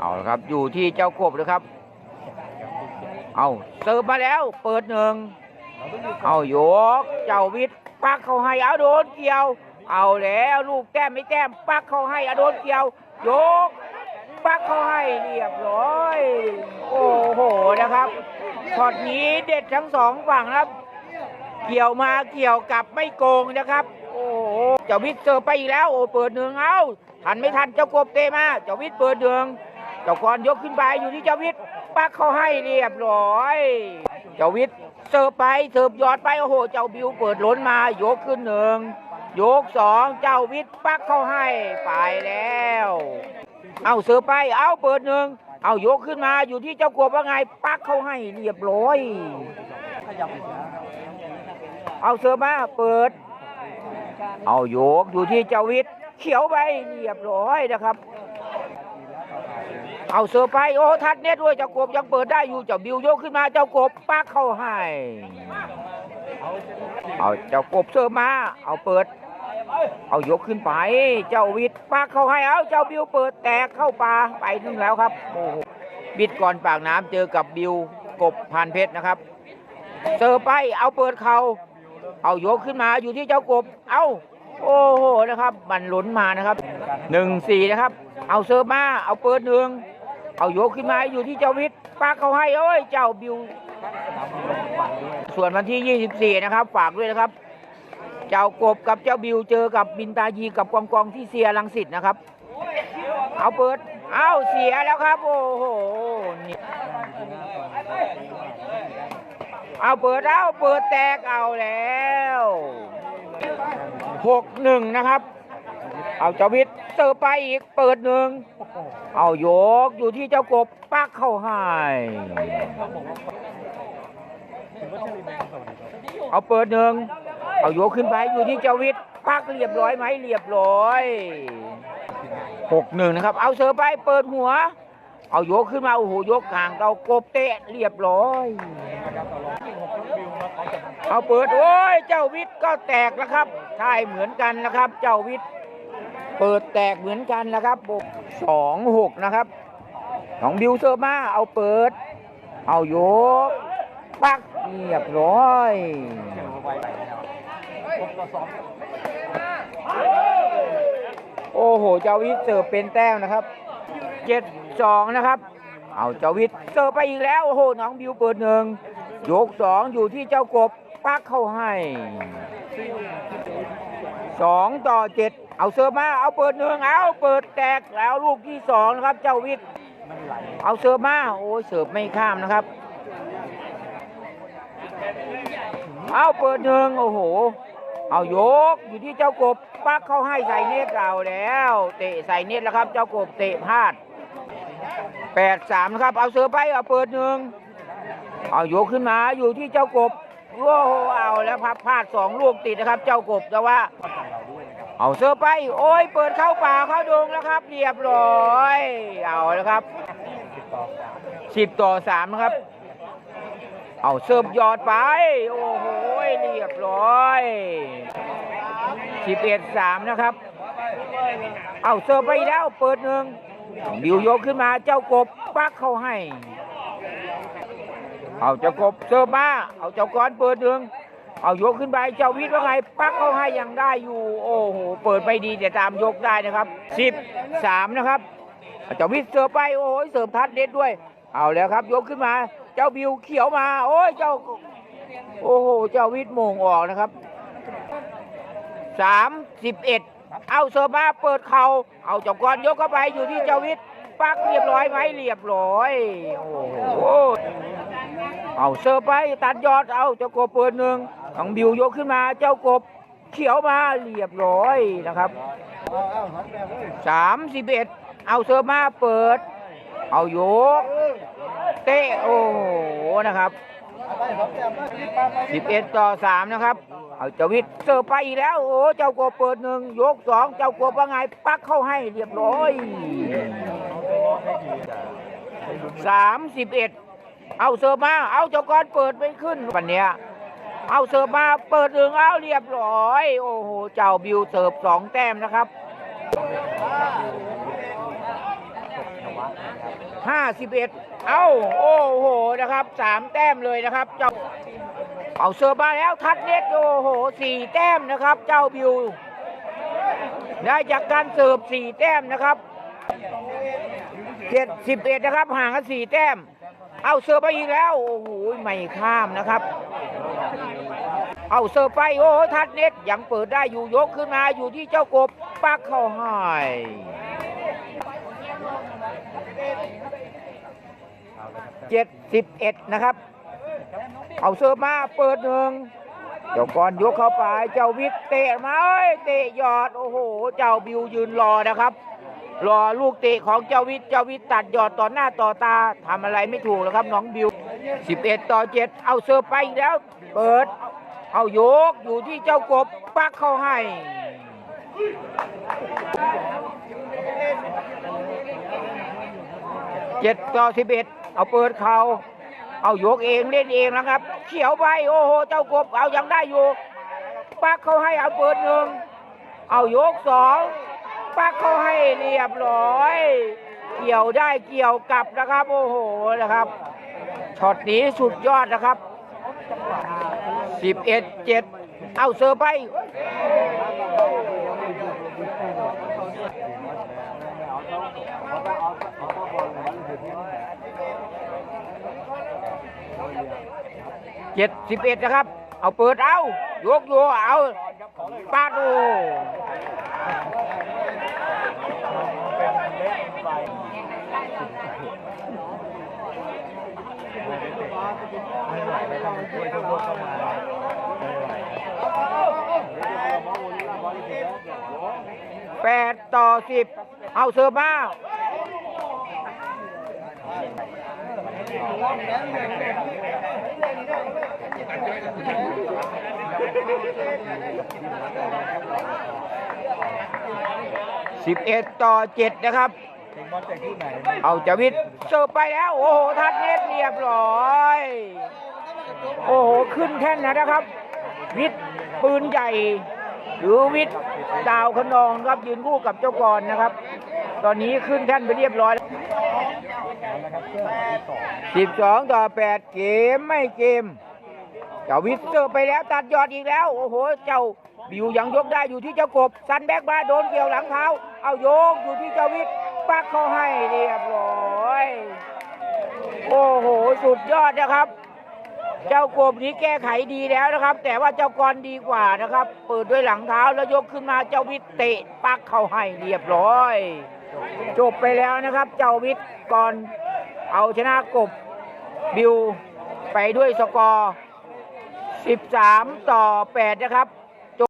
เอาละครับอยู่ที่เจ้ากบนะครับ เอาเสิร์ฟมาแล้ว เปิดหนึ่งเอาโยก เจ้าวิทย์ปักเข้าให้เอาโดนเกี่ยว เอาแล้วลูกแต้มไม่แต้มปักเข้าให้อาโดนเกี่ยว โยกปักเข้าให้เรียบร้อย โอ้โหนะครับช็อตนี้เด็ดทั้งสองฝั่งครับ เกี่ยวมาเกี่ยวกับไม่โกงนะครับ โอ้โหเจ้าวิทย์เจอไปอีกแล้วโอ้เปิดหนึ่งเอ้าทันไม่ทันเจ้ากบเตะมาเจ้าวิทย์เปิดหนึ่ง จ้ากรยกขึ้นไปอยู่ที่เจ้าวิทย์ปักเขาให้เรียบร้อย เจ้าวิทย์เสิร์ฟไปเสิร์ฟยอดไปโอ้โห เจ้าบิวเปิดล้นมายกขึ้นหนึ่งยกสองเจ้าวิทย์ปักเข้าให้ไปแล้ว เอาเสิร์ฟไปเอาเปิดหนึ่งเอายกขึ้นมาอยู่ที่เจ้ากบว่าไงปักเข้าให้เรียบร้อย เอาเสิร์ฟมาเปิด เอาโยกอยู่ที่เจ้าวิทย์เขียวไปเรียบร้อยนะครับ เอาเสิร์ไปโอ้ทัดเน็ตด้วยเจ้ากบยังเปิดได้อยู่เจ้าบิวยกขึ้นมาเจ้ากบปักเข้าให้เอาเจ้ากบเสิร์มา เอาเปิด เอายกขึ้นไป เจ้าวิทย์ปักเข้าให้เอาเจ้าบิวเปิดแตกเข้าป่าไปนึงแล้วครับโอ้โหบิดก่อนปากน้ำเจอกับบิวกบพานเพชรนะครับเสิร์ไปเอาเปิดเขา เอายกขึ้นมาอยู่ที่เจ้ากบ เอาโอ้โหนะครับมันหลุนมานะครับหนึ่งสี่นะครับ เอาเสิร์ฟมา เอาเปิดหนึ่ง เอาโยกขึ้นมาอยู่ที่เจ้าวิทย์ปักเขาให้โอ้ยเจ้าบิว ส่วนวันที่ 24 นะครับ ฝากด้วยนะครับ เจ้ากบกับเจ้าบิวเจอกับบินตายีกับกองกองที่เซียรังสิตนะครับ เอาเปิด เอาเสียแล้วครับ โอ้โหนี่เอาเปิดเอาเปิดแตกเอาแล้วหกหนึ่งนะครับ เอาเจ้าวิทย์เติร์ไปอีกเปิดหนึ่ง เอาโยกอยู่ที่เจ้ากบปักเข้าให้เอาเปิดหนึ่ง เอาโยกขึ้นไปอยู่ที่เจ้าวิทย์ปักเรียบร้อยไหมเรียบร้อยหกหนึ่งนะครับ เอาเสือไปเปิดหัว เอาโยกขึ้นมาโอ้โหยกห่างเอากบเตะเรียบร้อย เอาเปิดโอ้ยเจ้าวิทย์ก็แตกแล้วครับท่เหมือนกันนะครับ เจ้าวิทย์ เปิดแตกเหมือนกันนะครับสองหกนะครับของบิวเซอร์มาเอาเปิด เอาโยกปักเรียบร้อยโอ้โห เจ้าวิทย์เสิร์ฟเป็นแต้มนะครับเจ็ดสองนะครับ เอาเจ้าวิทย์เสิร์ฟไปอีกแล้ว โอ้โห น้องบิวเปิดหนึ่งยกสองอยู่ที่เจ้ากบปักเข้าให้สองต่อเจ็ด เอาเสิร์ฟมา เอาเปิดหนึ่งเอาเปิดแตกแล้วลูกที่สองนะครับ เจ้าวิทย์เอาเสิร์ฟมา โอ้ยเสิร์ฟไม่ข้ามนะครับ เอาเปิดหนึ่งโอ้โห เอายกอยู่ที่เจ้ากบปักเข้าให้ใส่เน็ตเราแล้ว เตะใส่เน็ตแล้วครับ เจ้ากบเตะพลาดแปดสามนะครับ เอาเสือไปเอาเปิดหนึ่งเอายกขึ้นมาอยู่ที่เจ้ากบโอ้โหเอาแล้วพับพลาดสองลูกติดนะครับ เจ้ากบแต่ว่า เอาเสือไป โอ้ย เปิดเข้าป่าเข้าดงแล้วครับ เรียบร้อย เอาแล้วครับสิบต่อสามนะครับ เอาเสิร์ฟยอดไป โอ้โห เรียบร้อยสิบเอ็ดสามนะครับ เอาเสิร์ฟไปแล้วเปิดหนึ่งบิวยกขึ้นมาเจ้ากบปักเข้าให้ เอาเจ้ากบเสิร์ฟมา เอาเจ้ากรเปิดหนึ่ง เอายกขึ้นไปเจ้าวิทย์ว่าไงปักเข้าให้ยังได้อยู่โอ้โหเปิดไม่ดีแต่ตามยกได้นะครับสิบสามนะครับเจ้าวิทย์เสิร์ฟไปโอ้ยเสิร์ฟทัดเด็ดด้วย เอาแล้วครับยกขึ้นมา เจ้าบิวเขียวมา โอ้ยเจ้า โอ้โหเจ้าวิทย์มงออกนะครับสามสิบเอ็ดเอาเสิร์ฟมาเปิดเขา่าเอาจ้ากรยกเข้าไปอยู่ที่เจ้าวิทย์ปักเรียบร้อยไหมเรียบร้อย โอ้โห เอาเสิร์ฟไปตัดยอดเอาเจ้ากบเปิดหนึ่งของบิวยกขึ้นมาเจ้ากบเขียวมาเรียบร้อยนะครับสามสิบเอ็ดเอาเสิร์ฟมาเปิด เอายก เตะโอ้โหนะครับ11ต่อ3นะครับ เอาเจ้าวิทย์เสิร์ฟไปอีกแล้วโอ้เจ้ากบเปิดหนึ่งยกสองเจ้ากบว่าไงปักเข้าให้เรียบร้อย31เอ็ด เอาเสิร์ฟมา เอาเจ้ากรเปิดไม่ขึ้นวันเนี้ยเอาเสิร์ฟมาเปิดหนึ่งเอาเรียบร้อย โอ้โห เจ้าบิวเสิร์ฟสองแต้มนะครับห้าสิบเอ็ดเอาโอ้โหนะครับสามแต้มเลยนะครับ เจ้าเอาเสิร์ฟมาแล้วทัดเน็ตโอ้โหสี่แต้มนะครับ เจ้าบิวได้จากการเสิร์ฟสี่แต้มนะครับเจ็ดสิบเอ็ดนะครับห่างกันสี่แต้ม เอาเสิร์ฟไปอีกแล้ว โอ้โหไม่ข้ามนะครับ เอาเสิร์ฟไปโอ้ทัดเน็ตยังเปิดได้อยู่ยกขึ้นมาอยู่ที่เจ้ากบปักเข้าให้เจ็ดสิบเอ็ดนะครับ เอาเสิร์ฟมาเปิดหนึ่งเจ้ากรยกเข้าไป เจ้าวิทย์เตะมาเอ้ยเตะยอด โอ้โห เจ้าบิวยืนรอนะครับ รอลูกเตะของเจ้าวิทย์เจ้าวิทย์ตัดยอดต่อหน้าต่อตาทำอะไรไม่ถูกแล้วครับน้องบิว 11 ต่อ 7 เอาเสิร์ไปอีกแล้ว เปิด เอาโยกอยู่ที่เจ้ากบปักเข้าให้เจ็ดต่อสิบเอ็ดเอาเปิดเขาเอายกเองเล่นเองนะครับ เขียวไปโอ้โหเจ้ากบเอายังได้อยู่ปักเขาให้เอาเปิดหนึ่งเอายกสอง ปักเขาให้เรียบร้อย เกี่ยวได้เกี่ยวกลับนะครับ โอ้โหนะครับช็อตนี้สุดยอดนะครับ 11 7 เอาเซอร์ไปเจ็ดสิบเอ็ดนะครับ เอาเปิดเอา ยกโยเอาปาดู แปดต่อสิบเอาเสิร์ฟมาสิบเอ็ดต่อ เจ็ดนะครับ เอาจาวิทย์เสิร์ฟไปแล้ว โอ้โห ทัดเน็ตเรียบร้อย โอ้โห ขึ้นแท่นนะครับ วิทย์ปืนใหญ่ หรือวิทย์ดาวขนองครับยืนคู่กับเจ้ากรนะครับ ตอนนี้ขึ้นแท่นไปเรียบร้อยสิบสองต่อแปดเกมไม่เกมเจ้าวิทย์เสิร์ฟไปแล้วตัดยอดอีกแล้ว โอ้โห เจ้า บิวยังยกได้อยู่ที่เจ้ากบสันแบกมาโดนเกี่ยวหลังเท้า เอาโยกอยู่ที่เจ้าวิทย์ปักเข้าให้เรียบร้อยโอ้โหสุดยอดนะครับ เจ้ากบนี้แก้ไขดีแล้วนะครับ แต่ว่าเจ้ากรดีกว่านะครับ เปิดด้วยหลังเท้าแล้วยกขึ้นมาเจ้าวิทย์เตะปักเข้าให้เรียบร้อย จบไปแล้วนะครับ เจ้าวิทย์ก่อนเอาชนะกบบิวไปด้วยสกอร์ 13 ต่อ 8 นะครับ